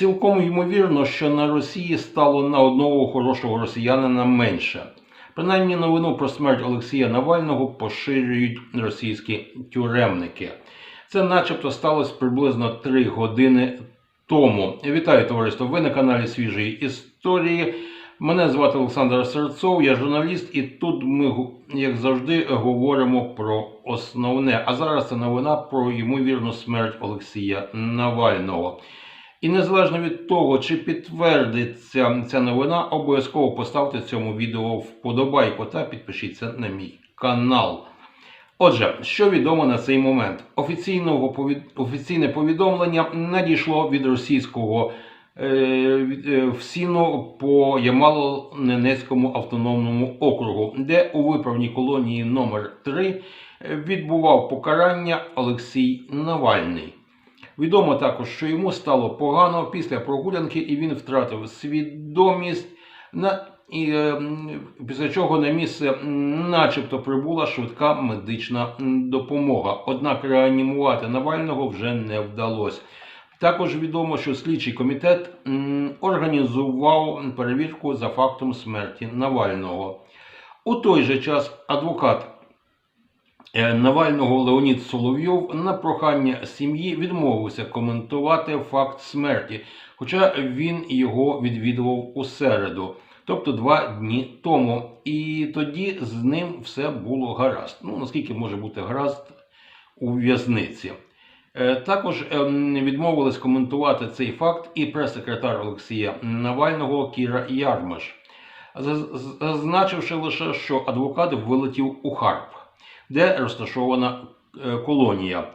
Цілком ймовірно, що на Росії стало на одного хорошого росіянина менше. Принаймні новину про смерть Олексія Навального поширюють російські тюремники. Це начебто сталося приблизно 3 години тому. Вітаю товариство! Ви на каналі Свіжої історії. Мене звати Олександр Серцов, я журналіст, і тут ми, як завжди, говоримо про основне. А зараз це новина про ймовірну смерть Олексія Навального. І незалежно від того, чи підтвердиться ця новина, обов'язково поставте цьому відео вподобайку та підпишіться на мій канал. Отже, що відомо на цей момент? Офіційного. Офіційне повідомлення надійшло від російського е, від- е, по Ямало-Ненецькому автономному округу, де у виправній колонії номер 3 відбував покарання Олексій Навальний. Відомо також, що йому стало погано після прогулянки, і він втратив свідомість. На, і, е, після чого на місце начебто прибула швидка медична допомога. Однак реанімувати Навального вже не вдалося. Також відомо, що слідчий комітет організував перевірку за фактом смерті Навального. У той же час адвокат Навального Леонід Соловйов на прохання сім'ї відмовився коментувати факт смерті, хоча він його відвідував у середу, тобто два дні тому. І тоді з ним все було гаразд. Ну наскільки може бути гаразд у в'язниці. Е, Також ем, відмовились коментувати цей факт і прес-секретар Олексія Навального Кіра Ярмаш, зазначивши лише, що адвокат вилетів у Харп де розташована е, колонія.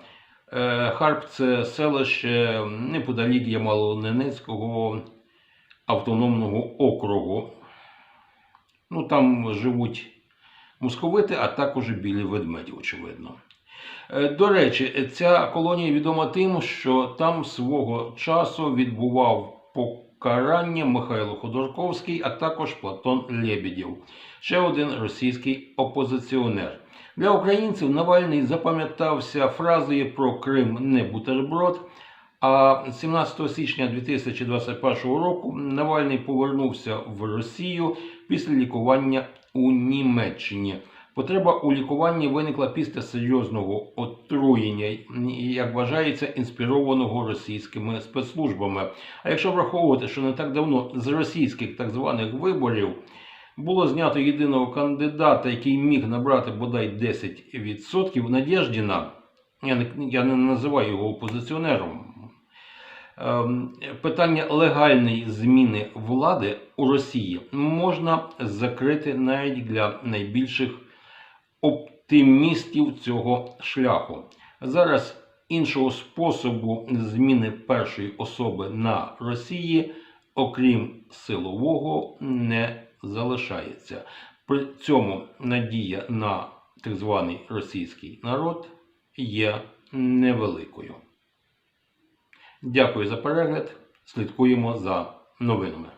Е, Харп це селище неподалік Ямало-Ненецького автономного округу. Ну, там живуть московити, а також білі ведмеді, очевидно. Е, До речі, ця колонія відома тим, що там свого часу відбував покарання Михайло Ходорковський, а також Платон Лебедєв, ще один російський опозиціонер. Для українців Навальний запам'ятався фразою про Крим не бутерброд. А 17 січня 2021 року Навальний повернувся в Росію після лікування у Німеччині. Потреба у лікуванні виникла після серйозного отруєння, як вважається, інспірованого російськими спецслужбами. А якщо враховувати, що не так давно з російських так званих виборів було знято єдиного кандидата, який міг набрати бодай 10% Надєждіна, я не, називаю його опозиціонером. Ем, Питання легальної зміни влади у Росії можна закрити навіть для найбільших оптимістів цього шляху. Зараз іншого способу зміни першої особи на Росії, окрім силового, не залишається. При цьому надія на так званий російський народ є невеликою. Дякую за перегляд. Слідкуємо за новинами.